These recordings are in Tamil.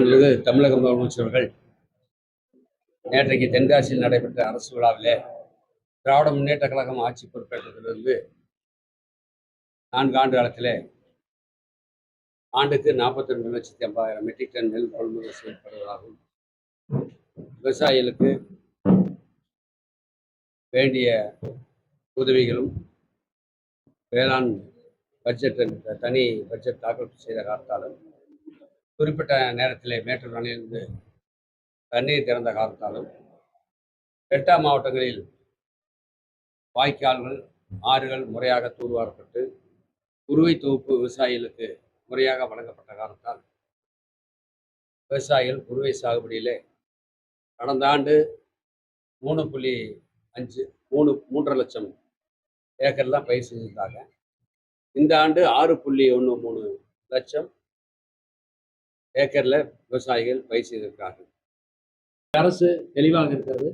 மாண்புமிகு தமிழக முதலமைச்சர்கள் நேற்றைக்கு தென்காசியில் நடைபெற்ற அரசு விழாவிலே திராவிட முன்னேற்ற கழகம் ஆட்சி பொறுப்பேற்றதிலிருந்து நான்கு ஆண்டு காலத்தில் ஆண்டுக்கு நாற்பத்தி ரெண்டு லட்சத்தி ஐம்பதாயிரம் மெட்ரிக் டன் நெல் கொள்முதல் செய்யப்படுவதாகவும் விவசாயிகளுக்கு வேண்டிய உதவிகளும் வேளாண் பட்ஜெட் தனி பட்ஜெட் தாக்கல் செய்த காலத்தாலும் குறிப்பிட்ட நேரத்தில் மேட்டூர் அணையிலிருந்து தண்ணீர் திறந்த காலத்தாலும் டெல்டா மாவட்டங்களில் வாய்க்கால்கள் ஆறுகள் முறையாக தூர்வாரப்பட்டு குறுவை தொகுப்பு விவசாயிகளுக்கு முறையாக வழங்கப்பட்ட காரணத்தால் விவசாயிகள் குறுவை சாகுபடியிலே கடந்த ஆண்டு மூணு புள்ளி அஞ்சு மூணு மூன்றரை லட்சம் ஏக்கர் தான் பயிர் செஞ்சிருந்தாங்க. இந்த ஆண்டு ஆறு புள்ளி ஒன்று மூணு லட்சம் ஏக்கரில் விவசாயிகள் பயிர் செய்திருக்கிறார்கள். அரசு தெளிவாக இருக்கிறது.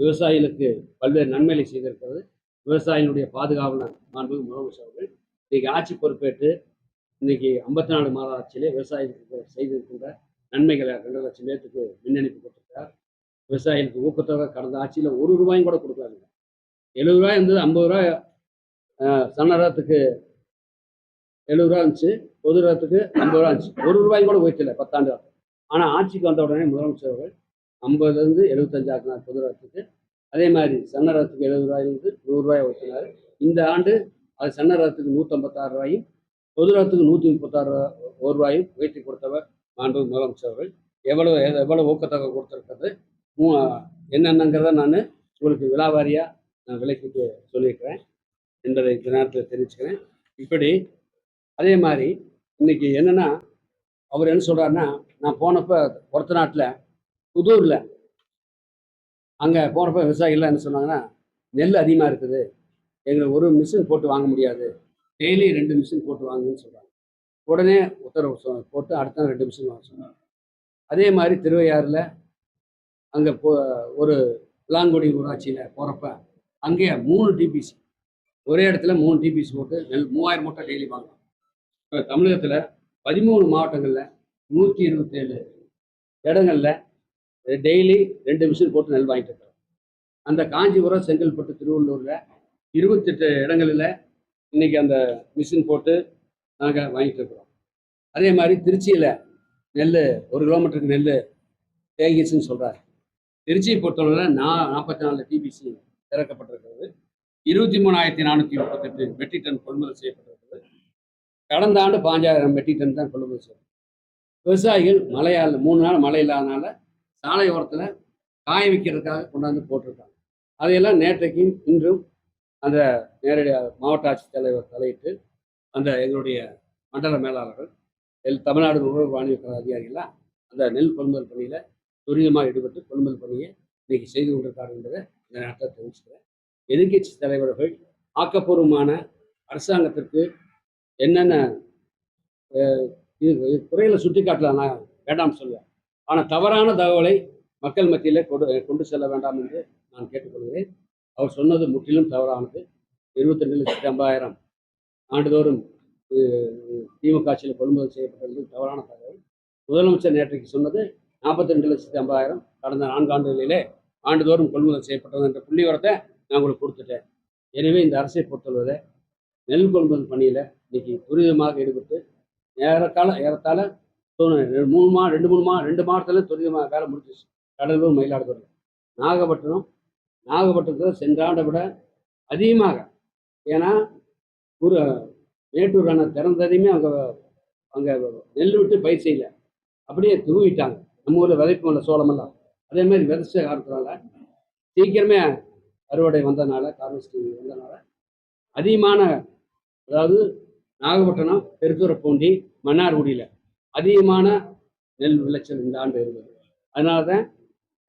விவசாயிகளுக்கு பல்வேறு நன்மைகளை செய்திருக்கிறது. விவசாயிகளுடைய பாதுகாவலர் மாண்பு முதலமைச்சர் அவர்கள் இன்னைக்கு ஆட்சி பொறுப்பேற்று இன்னைக்கு ஐம்பத்தி நாலு மாத ஆட்சியிலே விவசாயிகளுக்கு செய்திருக்கின்ற நன்மைகளை ரெண்டு லட்சம் பேர்த்துக்கு மின் கொடுத்துருக்கார் விவசாயிகளுக்கு ஊக்கத்தொகை கடந்த ஆட்சியில் ஒரு ரூபாயும் கூட கொடுக்கலாங்க எழுபது ரூபாய் இருந்தது ஐம்பது ரூபாய் சன்னரத்துக்கு எழுபது ரூபா இருந்துச்சு பொது ரகத்துக்கு ஐம்பது ரூபா இருந்துச்சு. ஒரு ரூபாய் கூட உயர்த்தல பத்தாண்டு காலம். ஆனால் ஆட்சிக்கு வந்த உடனே முதலமைச்சர் அவர்கள் ஐம்பதுலேருந்து எழுபத்தஞ்சு ஆக்கினார் பொது ரகத்துக்கு அதே மாதிரி சன்ன ரகத்துக்கு எழுபது ரூபாயிலிருந்து நூறுரூவாய் உயர்த்தினார் இந்த ஆண்டு அது சன்ன ரகத்துக்கு நூற்றம்பத்தாறு ரூபாயும் பொது ரகத்துக்கு நூற்றி முப்பத்தாறு ரூபா- ஒரு ரூபாயும் உயர்த்தி கொடுத்தவர் மாண்பு முதலமைச்சர் அவர்கள். எவ்வளோ எவ்வளோ ஊக்கத்தொகை கொடுத்துருக்கிறது மூ- என்னென்னங்கிறத நான் உங்களுக்கு விலாவாரியாக நான் விலைக்கு சொல்லியிருக்கிறேன். என்பதை இந்த நேரத்தில் தெரிவிச்சுக்கிறேன். இப்படி அதே மாதிரி இன்னைக்கு என்னன்னா அவர் என்ன சொல்றாருன்னா நான் போனப்ப ஒருத்த நாட்டில் புதூரில் அங்கே போனப்போ விவசாயிகள்லாம் என்ன சொன்னாங்கன்னா நெல் அதிகமாக இருக்குது. எங்களுக்கு ஒரு மிஷின் போட்டு வாங்க முடியாது. டெய்லி ரெண்டு மிஷின் போட்டு வாங்குன்னு சொல்கிறாங்க உடனே உத்தரவு போட்டு அடுத்த ரெண்டு மிஷின் வாங்க சொன்னாங்க. அதே மாதிரி திருவையாறில் அங்கே போ ஒரு விளாங்குடி ஊராட்சியில் போகிறப்ப அங்கே மூணு டிபிசி ஒரே இடத்துல மூணு டிபிசி போட்டு நெல் மூவாயிரம் மூட்டை டெய்லி வாங்க தமிழகத்தில் பதிமூணு மாவட்டங்களில் நூற்றி இருபத்தேழு இடங்களில் டெய்லி ரெண்டு மிஷின் போட்டு நெல் வாங்கிட்டு இருக்கிறோம் அந்த காஞ்சிபுரம் செங்கல்பட்டு திருவள்ளூரில் இருபத்தெட்டு இடங்களில் இன்னைக்கு அந்த மிஷின் போட்டு நாங்கள் வாங்கிட்டு இருக்கிறோம். அதே மாதிரி திருச்சியில் நெல் ஒரு கிலோமீட்டருக்கு நெல் தேங்கிச்சுன்னு சொல்கிறார் திருச்சியை பொறுத்தவரை நா நாற்பத்தி நாலு டிபிசி திறக்கப்பட்டிருக்கிறது. இருபத்தி மூணாயிரத்தி நானூற்றி முப்பத்தெட்டு மெட்ரிக் டன் கொள்முதல் செய்யப்பட்டிருக்கிறது. கடந்த ஆண்டு பாஞ்சாயிரம் மெட்ரிக் டன் தான் கொள்முதல் செய்யப்பட்டது விவசாயிகள் மழையால் மூணு நாள் மழை இல்லாதனால சாலை ஓரத்தில் காய வைக்கிறதுக்காக கொண்டாந்து போட்டிருக்காங்க. அதையெல்லாம் நேற்றைக்கும் இன்றும் அந்த நேரடியாக மாவட்ட ஆட்சித்தலைவர் தலையிட்டு அந்த எங்களுடைய மண்டல மேலாளர்கள் எல் தமிழ்நாடு உணவு வாணிப அதிகாரிகள்லாம் அந்த நெல் கொள்முதல் பணியில் துரிதமாக ஈடுபட்டு கொள்முதல் பணியை இன்னைக்கு செய்து கொண்டிருக்காரு என்பதை இந்த நேரத்தில் தெரிவிச்சுக்கிறேன். எதிர்க்கட்சி தலைவர்கள் ஆக்கப்பூர்வமான அரசாங்கத்திற்கு என்னென்ன இது குறைகளை சுட்டி காட்டலாம் நான் வேண்டாம் சொல்லுவேன். ஆனால் தவறான தகவலை மக்கள் மத்தியில் கொண்டு கொண்டு செல்ல வேண்டாம் என்று நான் கேட்டுக்கொள்கிறேன். அவர் சொன்னது முற்றிலும் தவறானது. இருபத்தெண்டு லட்சத்தி ஐம்பதாயிரம் ஆண்டுதோறும் திமுக ஆட்சியில் கொள்முதல் செய்யப்பட்டது தவறான தகவல். முதலமைச்சர் நேற்றைக்கு சொன்னது நாற்பத்தி ரெண்டு லட்சத்தி ஐம்பதாயிரம் கடந்த நான்கு ஆண்டுகளிலே ஆண்டுதோறும் கொள்முதல் செய்யப்பட்டது என்ற புள்ளிவரத்தை நான் உங்களுக்கு கொடுத்துட்டேன். எனவே இந்த அரசை பொறுத்தவரை நெல் கொள்முதல் பணியில் இன்னைக்கு துரிதமாக ஈடுபட்டு ஏறக்கால ஏறத்தாழ மூணு மா ரெண்டு மூணு மா ரெண்டு மாதத்துல துரிதமாக வேலை முடிஞ்சிச்சு கடலூர் மயிலாடுதுறை நாகப்பட்டினம் நாகப்பட்டினத்தில் சென்ற ஆண்டை விட அதிகமாக. ஏன்னா ஒரு மேட்டூர் அணை திறந்ததையுமே அங்கே அங்கே நெல் விட்டு பயிர் செய்யல. அப்படியே தூவிட்டாங்க. நம்ம ஊரில் விதைப்பு இல்லை சோளமெல்லாம் அதே மாதிரி விதைச்ச காரணத்தினால சீக்கிரமே அறுவடை வந்ததுனால கார்வெஸ்டிங் வந்ததுனால அதிகமான அதாவது நாகப்பட்டினம் பெருத்துறைப்பூண்டி மன்னார்குடியில் அதிகமான நெல் விளைச்சல் இந்த ஆண்டு இருந்தது. அதனால தான்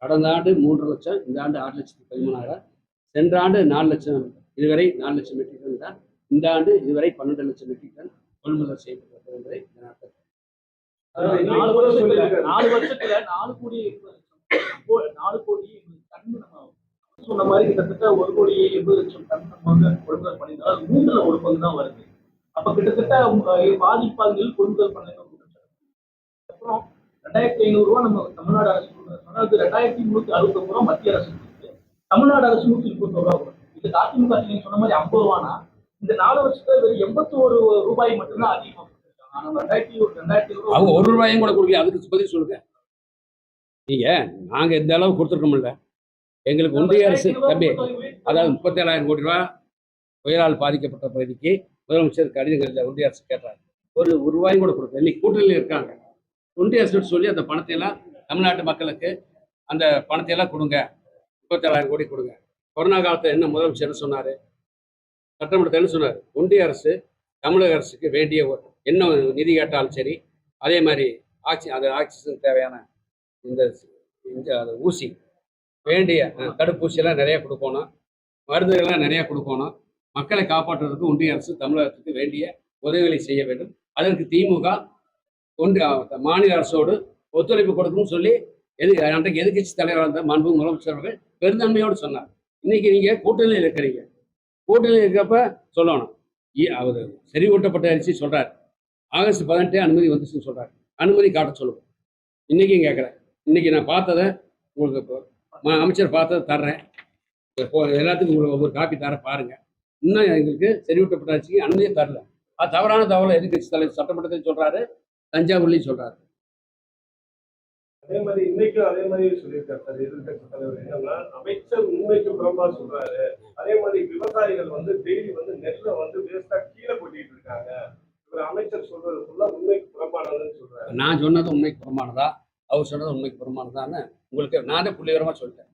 கடந்த ஆண்டு மூன்று லட்சம் இந்த ஆண்டு ஆறு லட்சத்தி பதிமூணாயிரம் சென்ற ஆண்டு நாலு லட்சம் இதுவரை நாலு லட்சம் மெட்ரிக் டன் தான் இந்த ஆண்டு இதுவரை பன்னெண்டு லட்சம் மெட்ரிக் டன் கொள்முதல் செய்யப்பட்டது என்பதை நாலு வருஷத்துல நாலு வருஷத்துல நாலு கோடி நாலு கோடி சொன்ன மாதிரி கிட்டத்தட்ட ஒரு கோடி எண்பது லட்சம் டன் நம்ம வந்து கொள்முதல் பண்ணியிருந்தால் மூன்றுல ஒரு பங்கு தான் வருது. அப்ப கிட்டத்தட்ட அஹ், பாதிப்பாங்கள் கொள்முதல் பண்ண அப்புறம் ரெண்டாயிரத்தி ஐநூறு ரூபா நம்ம தமிழ்நாடு அரசு கொடுக்குறது ரெண்டாயிரத்தி முன்னூத்தி அறுபத்தி ரூபா மத்திய அரசு தமிழ்நாடு அரசு நூத்தி முப்பத்தி ரூபா இது அதிமுக நீங்க சொன்ன மாதிரி ஐம்பது ரூபானா இந்த நாலு வருஷத்துல வெறும் எண்பத்தி ஒரு ரூபாய் மட்டும்தான் அதிகமா கொடுத்துருக்காங்க. ரெண்டாயிரத்தி ரெண்டாயிரத்தி அவங்க ஒரு ரூபாயும் கூட கொடுக்கல அதுக்கு பதில் சொல்லுங்க. நீங்க நாங்க எந்த அளவு கொடுத்துருக்கோம்ல எங்களுக்கு ஒன்றிய அரசு தம்பி அதாவது முப்பத்தேழாயிரம் கோடி ரூபா புயலால் பாதிக்கப்பட்ட பகுதிக்கு முதலமைச்சர் கடிதங்கள் ஒன்றிய அரசு கேட்டார். ஒரு ஒரு ரூபாயும் கூட கொடுக்கல. இன்னைக்கு கூட்டணியில் இருக்காங்க. ஒன்றிய அரசு சொல்லி அந்த பணத்தை எல்லாம் தமிழ்நாட்டு மக்களுக்கு அந்த பணத்தை எல்லாம் கொடுங்க. முப்பத்தேழாயிரம் கோடி கொடுங்க. கொரோனா காலத்தில் என்ன முதலமைச்சர் என்ன சொன்னார்? சட்டமன்றத்தில் என்ன சொன்னார்? ஒன்றிய அரசு தமிழக அரசுக்கு வேண்டிய என்ன நிதி கேட்டாலும் சரி அதே மாதிரி ஆக்சி அது ஆக்சிஜன் தேவையான இந்த ஊசி வேண்டிய தடுப்பூசி தடுப்பூசியெல்லாம் நிறைய கொடுக்கணும். மருந்துகள்லாம் நிறைய கொடுக்கணும். மக்களை காப்பாற்றுறதுக்கு ஒன்றிய அரசு தமிழகத்துக்கு வேண்டிய உதவிகளை செய்ய வேண்டும். அதற்கு திமுக ஒன்றிய மாநில அரசோடு ஒத்துழைப்பு கொடுக்கணும்னு சொல்லி எது அன்றைக்கு எதிர்க்கட்சி தலைவராக இருந்த மாண்பு முதலமைச்சர் அவர்கள் பெருந்தன்மையோடு சொன்னார். இன்னைக்கு நீங்க கூட்டணியில் இருக்கிறீங்க. கூட்டணியில் இருக்கிறப்ப சொல்லணும். இ- அவர் செறிவூட்டப்பட்ட அரிசி சொல்றாரு. ஆகஸ்ட் பதினெட்டே அனுமதி வந்துச்சுன்னு சொல்றாரு. அனுமதி காட்ட சொல்லுவோம் இன்னைக்கும் கேட்குறேன். இன்னைக்கு நான் பார்த்ததை உங்களுக்கு அமைச்சர் பார்த்ததை தர்றேன். எல்லாத்துக்கும் ஒவ்வொரு காப்பி தர பாருங்க. இன்னும் எங்களுக்கு செறிவூட்டப்பட்ட அரிசிக்கு அனுமதியே தரல. அது தவறான தகவலை எதிர்க்கட்சி தலைவர் சட்டமன்றத்தில் சொல்றாரு தஞ்சாவூர்லையும் சொல்றாரு. அதே மாதிரி இன்னைக்கும் அதே மாதிரி சொல்லியிருக்காரு சார் எதிர்கட்சி தலைவர். என்னன்னா அமைச்சர் உண்மைக்கு புறம்பா சொல்றாரு. அதே மாதிரி விவசாயிகள் வந்து டெய்லி வந்து நெல்லை வந்து வேஸ்டா கீழே கொட்டிட்டு இருக்காங்க. இவர் அமைச்சர் சொல்றது ஃபுல்லா உண்மைக்கு புறம்பானதுன்னு சொல்றாரு. நான் சொன்னது உண்மைக்கு புறமானதா அவர் சொன்னது உண்மைக்கு புறமானதான்னு உங்களுக்கு நானே புள்ளிகரமாக சொல்லிட்டேன்.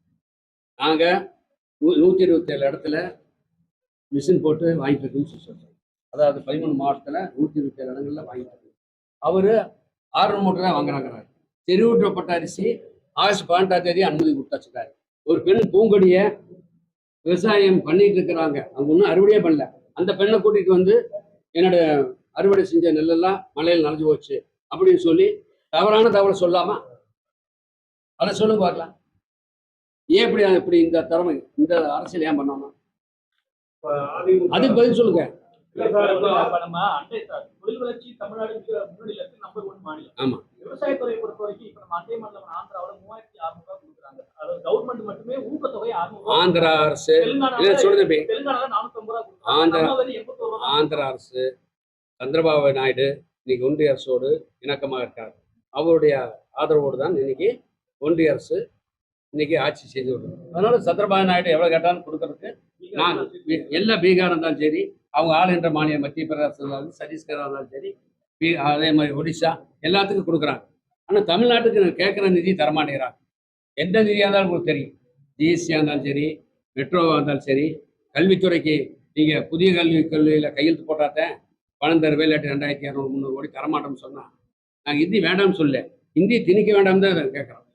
நாங்கள் நூ நூற்றி இருபத்தேழு இடத்துல மிஷின் போட்டு வாங்கிட்டு இருக்குன்னு சொல்லி சொல்கிறேன் அதாவது பதிமூணு மாவட்டத்தில் நூற்றி இருபத்தேழு இடங்களில் வாங்கிட்டு இருக்கு அவர் ஆறு மூட்டை தான் வாங்குறாங்கிறாரு. செறிவூட்டப்பட்ட அரிசி ஆகஸ்ட் பதினெட்டாம் தேதி அனுமதி கொடுத்தாச்சுட்டாரு ஒரு பெண் பூங்கொடியை விவசாயம் பண்ணிட்டு இருக்கிறாங்க. அவங்க ஒன்றும் அறுவடையே பண்ணல. அந்த பெண்ணை கூட்டிகிட்டு வந்து என்னோட அறுவடை செஞ்ச நெல்லெல்லாம் மழையில் நனைஞ்சு போச்சு அப்படின்னு சொல்லி தவறான தகவலை சொல்லாமா அதை சொல்லுங்க பார்க்கலாம். ஏன் இப்படி இப்படி இந்த திறமை இந்த அரசியல் ஏன் பண்ணணும் அதுக்கு பதில் சொல்லுங்க. ஆமா. விவசாயத்துறையை பொறுத்த வரைக்கும் இப்ப நம்ம அண்டை மாநிலம் ஆந்திராவில மூவாயிரத்தி அறுநூறு ரூபாய் கொடுக்குறாங்க கவர்மெண்ட் மட்டுமே ஊக்கத்தொகை ஆந்திரா அரசு. சொல்லுங்க தம்பி தெலுங்கானால நானூத்தி ரூபாய் கொடுக்குறாங்க. ஆந்திரா- ஆந்திரா அரசு சந்திரபாபு நாயுடு இன்னைக்கு ஒன்றிய அரசோடு இணக்கமாக இருக்கார். அவருடைய ஆதரவோடு தான் இன்னைக்கு ஒன்றிய அரசு இன்னைக்கு ஆட்சி செய்து வருது அதனால சந்திரபாபு நாயுடு எவ்வளோ கேட்டாலும் கொடுக்கறதுக்கு நான் எல்லா பீகார் இருந்தாலும் சரி அவங்க ஆளுகின்ற மாநில மத்திய பிரதேசம் இருந்தாலும் சத்தீஸ்கர் இருந்தாலும் சரி பீ- அதே மாதிரி ஒடிசா எல்லாத்துக்கும் கொடுக்குறாங்க. ஆனால் தமிழ்நாட்டுக்கு கேட்குற நிதி தரமாட்டேங்கிறாங்க. எந்த நிதியாக இருந்தாலும் உங்களுக்கு தெரியும். ஜிஎஸ்டியாக இருந்தாலும் சரி மெட்ரோவாக இருந்தாலும் சரி கல்வித்துறைக்கு நீங்கள் புதிய கல்வி கல்வியில் கையெழுத்து போட்டாத்தேன் பணம் தருவே இல்லாட்டி ரெண்டாயிரத்தி இரநூறு முந்நூறு கோடி தரமாட்டோம்னு சொன்னால் நாங்கள் ஹிந்தி வேண்டாம்னு சொல்ல. ஹிந்தி திணிக்க வேண்டாம் தான் கேட்குறோம்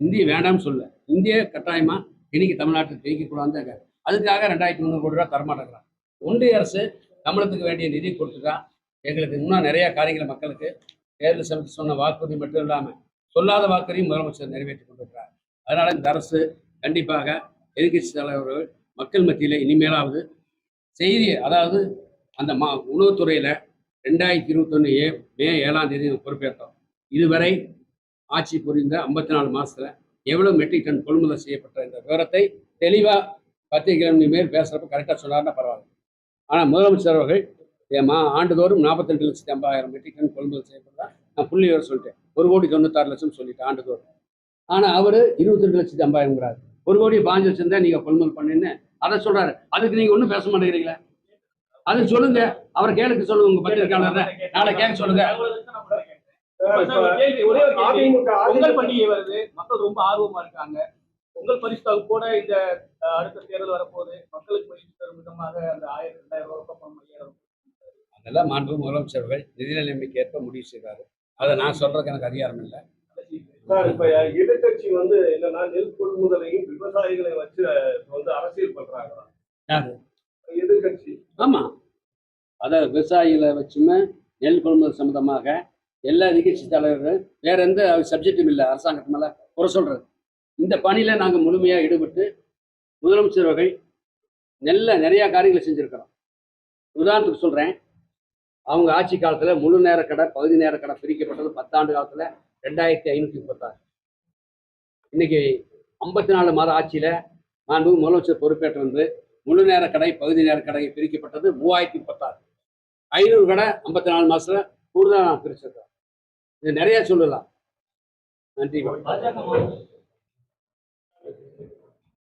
ஹிந்தி வேண்டாம்னு சொல்ல. இந்திய கட்டாயமாக திணிக்க தமிழ்நாட்டில் திணிக்கக்கூடாதுன்னு தான் கேட்குறோம் அதுக்காக ரெண்டாயிரத்தி முந்நூறு கோடி ரூபா தரமாட்டேங்கிறான். ஒன்றிய அரசு தமிழத்துக்கு வேண்டிய நிதி கொடுத்துட்டா எங்களுக்கு இன்னும் நிறைய காரியங்களை மக்களுக்கு தேர்தல் சமைச்சு சொன்ன வாக்குறுதி மட்டும் இல்லாமல் சொல்லாத வாக்குறையும் முதலமைச்சர் நிறைவேற்றி கொண்டிருக்கிறார். அதனால இந்த அரசு கண்டிப்பாக எதிர்கட்சி தலைவர்கள் மக்கள் மத்தியில் இனிமேலாவது செய்தி அதாவது அந்த மா உணவுத்துறையில் ரெண்டாயிரத்தி இருபத்தொன்று ஏ மே ஏழாம் தேதி பொறுப்பேற்றோம். இதுவரை ஆட்சி புரிந்த ஐம்பத்தி நாலு மாசத்துல எவ்வளவு மெட்ரிக் டன் கொள்முதல் செய்யப்பட்ட இந்த விவரத்தை தெளிவாக பத்திரிகை மேல் பேசுகிறப்ப கரெக்டாக சொன்னார்னா பரவாயில்ல. ஆனால் முதலமைச்சர் அவர்கள் ஏமா ஆண்டுதோறும் நாற்பத்தெட்டு லட்சத்தி ஐம்பதாயிரம் மெட்ரிக் டன் கொள்முதல் செய்யப்பட்டதா நான் புள்ளி விவரம் சொல்லிட்டேன். ஒரு கோடி தொண்ணூத்தாறு லட்சம் சொல்லிட்டேன் ஆண்டுதோறும். ஆனால் அவர் இருபத்தெட்டு லட்சத்தி ஐம்பதாயிரங்கிறார் ஒரு கோடி பாஞ்சு லட்சம் தான் நீங்கள் கொள்முதல் பண்ணின்னு அதை சொல்றாரு. அதுக்கு நீங்கள் ஒன்றும் பேச மாட்டேங்கிறீங்களா? அது சொல்லுங்க. அவரை கேளுக்கு சொல்லுங்க உங்க பத்திரிகையாளர் நாளை கேட்க சொல்லுங்க. பொங்கல் பண்டிகை வருது. மக்கள் ரொம்ப ஆர்வமா இருக்காங்க. பொங்கல் பரிசு கூட இந்த அடுத்த தேர்தல் வரப்போகுது. மக்களுக்கு பரிசு தரும் விதமாக அந்த ஆயிரம் ரெண்டாயிரம் ரூபாய் அதெல்லாம் மாண்பு முதலமைச்சர்கள் நிதி நிலைமைக்கு ஏற்ப முடிவு செய்வாரு. அதை நான் சொல்றதுக்கு எனக்கு அதிகாரம் இல்லை. சார் இப்ப எதிர்கட்சி வந்து என்னன்னா நெல் கொள்முதலையும் விவசாயிகளை வச்சு வந்து அரசியல் பண்றாங்க. ஆமாம் அதை விவசாயிகளை வச்சுமே நெல் கொள்முதல் சம்மந்தமாக எல்லா நிகழ்ச்சி தலைவர்கள் வேற எந்த சப்ஜெக்டும் இல்லை. அரசாங்கத்து மேலே குறை சொல்கிறது இந்த பணியில நாங்கள் முழுமையாக ஈடுபட்டு முதலமைச்சர் வகை நல்ல நிறையா காரியங்களை செஞ்சுருக்கிறோம். உதாரணத்துக்கு சொல்கிறேன் அவங்க ஆட்சி காலத்துல முழு நேர கடை பகுதி நேர கடை பிரிக்கப்பட்டது பத்தாண்டு காலத்தில் ரெண்டாயிரத்தி ஐநூற்றி முப்பத்தாறு. இன்னைக்கு ஐம்பத்தி நாலு மாத ஆட்சியில் நான் முதலமைச்சர் பொறுப்பேற்று வந்து முழு நேர கடை பகுதி நேர கடை பிரிக்கப்பட்டது மூவாயிரத்தி முப்பத்தாறு. ஐநூறு கடை ஐம்பத்தி நாலு மாசத்துல கூடுதலாக நான் பிரிச்சிருக்கேன். இது நிறைய சொல்லலாம். நன்றி.